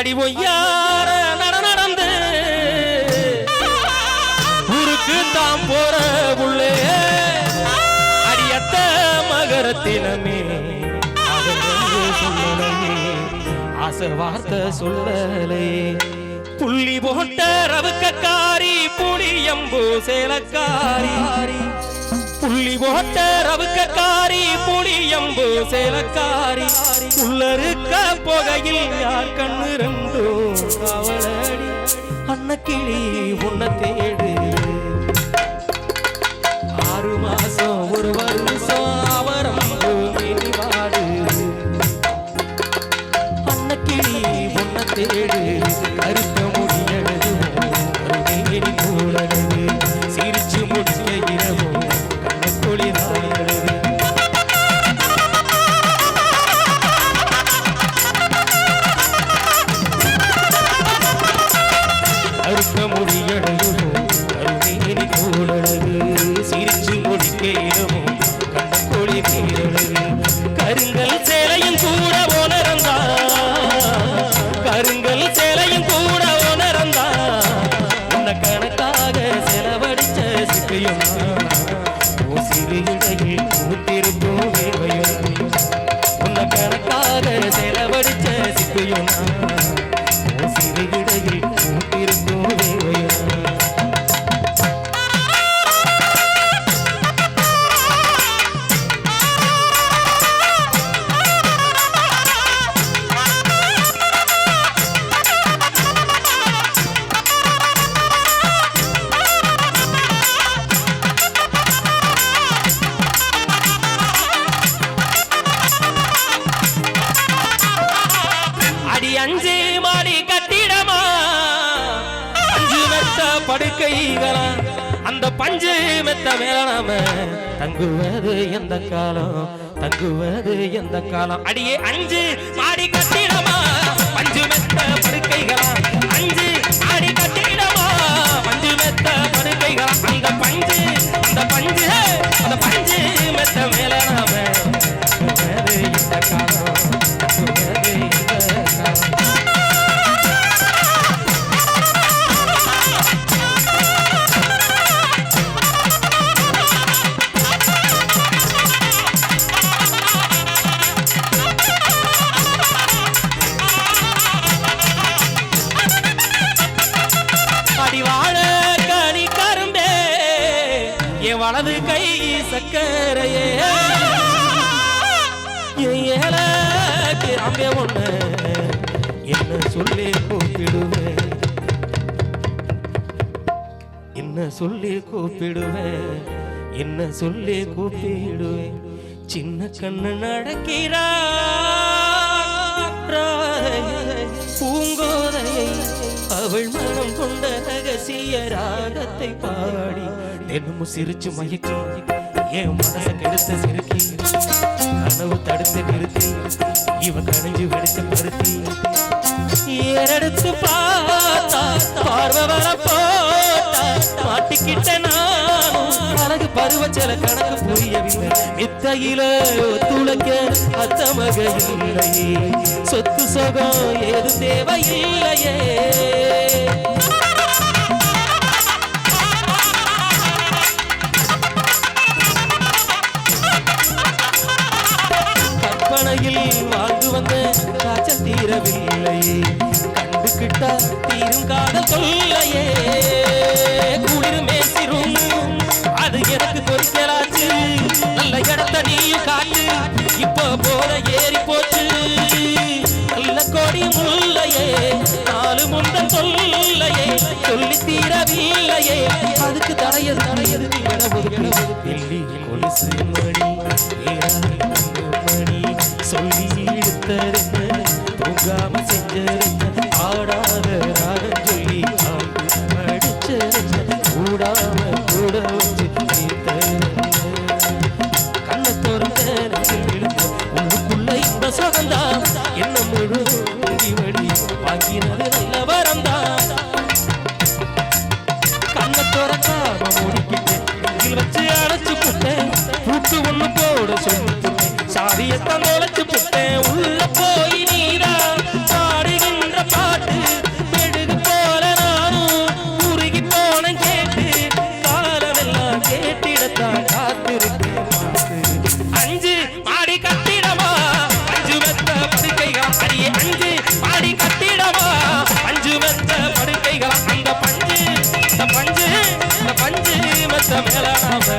அடி ஒய்யார நட நடந்து. ஊருக்கு தாம் போற உள்ளே அடியத்த மகரத்தினமே. அவன் ஆசை வார்த்தை சொல்லலே புள்ளி போட்ட ரவுக்கக்காரி புளியம்பு சேலக்காரி. புள்ளி போட்ட ரவுக்கக்காரி சேலக்காரி உள்ளருக்க புகையில் யார் கண்ணு ரெண்டோ அவளடி அன்னக்கிளி உன்னத்தே அறுக்க முடியடையுமோ கருமேனி கூடழகு சிரிச்சு முடிக்க கண்ட கண்ணக்குழி நீரழகு கருங்கல் சேலையும் கூட உணர்ந்தா? கருங்கல் சேலையும் கூட உணர்ந்தா? உன்னை கணக்காக செலவழிச்ச சிக்கையும் போட்ட படுக்கைகளா அந்த பஞ்சு மெத்த மேல நாம தங்குவது எந்த காலம் தங்குவது எந்த காலம். அடியே அஞ்சு மாடி கட்டிடமா வலது கை சக்கரையே. என் ஏல ஒண்ணு என்ன சொல்லி கூப்பிடுவேன் என்ன சொல்லி கூப்பிடுவேன் என்ன சொல்லி கூப்பிடுவேன் சின்ன கண்ணு நடக்கிறா. பூங்கோதையை அவள் மனம் கொண்ட ரகசிய ராகத்தை பாடி தினமும் சிரிச்சு மயக்கும் என் மனச கெடுத்த சிறுக்கி கனவு தடுத்து நிறுத்தி. இவன் கணிஞ்சு வெடிச்ச பருத்தி ஏறெடுத்து பார்த்தா பார்வை வர போட்டா. மாட்டிக்கிட்ட நானும் அழகு பருவச்சல கணக்கு புரியவில்லை. நித்தையில துளக்க அத்தமக இல்லையே. சொத்து சொகம் ஏது தேவையில்லையே. குளிர் மேசிரும் அது எனக்கு பொறுக்கலாச்சு நல்ல இடத்த நீயும் காட்டு. இப்போ போத ஏறி போச்சு. நல்ல கொடி முல்லையே. நாலு முந்தன் சொல்லையே சொல்லி தீரவில்லையே. அதுக்கு தடையது தடையது கொலுசு மணி தொலைச்சு புட்டேன் உள்ள போய் நீரா பாடுகின்ற பாட்டு மெழுகு போல நானும் உருகி போன கேட்டு காலமெல்லாம் கேட்டிடத்தான் காத்திருக்கேன் அஞ்சு மாடி கட்டிடமா? அஞ்சு வெத்த படுக்கைகள் அடியே அஞ்சு மாடி கட்டிடமா? அஞ்சு வெத்த படுக்கைகள் அந்த பஞ்சு அந்த பஞ்சு அந்த பஞ்சு மெத்த மேல நாம